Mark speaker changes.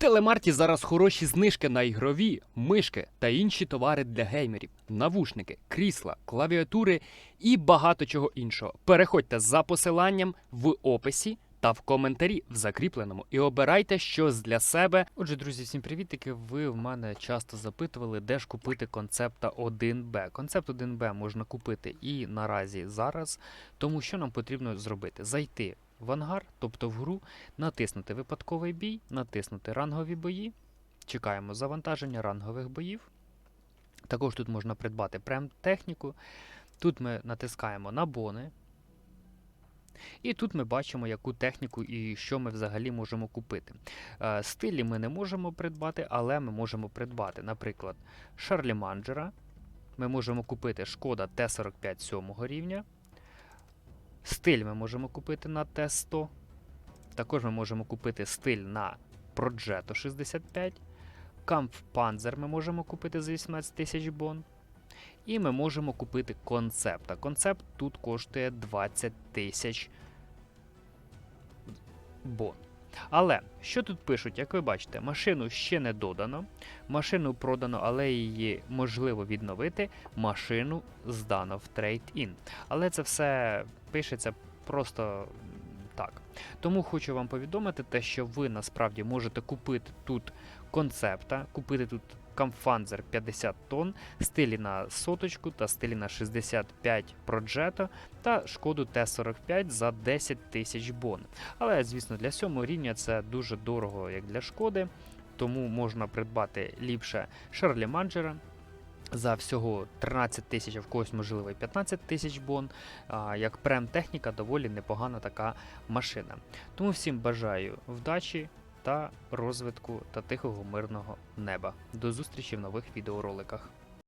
Speaker 1: телемарті зараз хороші знижки на ігрові, мишки та інші товари для геймерів, навушники, крісла, клавіатури і багато чого іншого. Переходьте за посиланням в описі та в коментарі в закріпленому і обирайте щось для себе. Отже, друзі, всім привітики. Ви в мене часто запитували, де ж купити концепта 1Б. Концепт 1Б можна купити і наразі зараз, тому що нам потрібно зробити? Зайти в ангар, тобто в гру, натиснути випадковий бій, натиснути рангові бої. Чекаємо завантаження рангових боїв. Також тут можна придбати прем-техніку. Тут ми натискаємо на бони. І тут ми бачимо, яку техніку і що ми взагалі можемо купити. Е, Стилі ми не можемо придбати, але ми можемо придбати, наприклад, Шарлі Манджера. Ми можемо купити Шкода Т-45 7 рівня. Стиль ми можемо купити на Т100. Також ми можемо купити стиль на Progetto 65. Kampfpanzer ми можемо купити за 18 тисяч бон. І ми можемо купити концепт. А концепт тут коштує 20 тисяч бон. Але що тут пишуть, як ви бачите, машину ще не додано, машину продано, але її можливо відновити. Машину здано в трейд-ін. Але це все пишеться просто так. Тому хочу вам повідомити те, що ви насправді можете купити тут концепта, купити тут Камфанзер 50 тонн, стилі на соточку та стилі на 65 Progetto та шкоду Т-45 за 10 тисяч бон. Але, звісно, для сьомого рівня це дуже дорого, як для шкоди, тому можна придбати ліпше Шарлі Манджера. За всього 13 тисяч, а в когось можливо і 15 тисяч бон. А, як прем-техніка доволі непогана така машина. Тому всім бажаю вдачі та розвитку та тихого мирного неба. До зустрічі в нових відеороликах.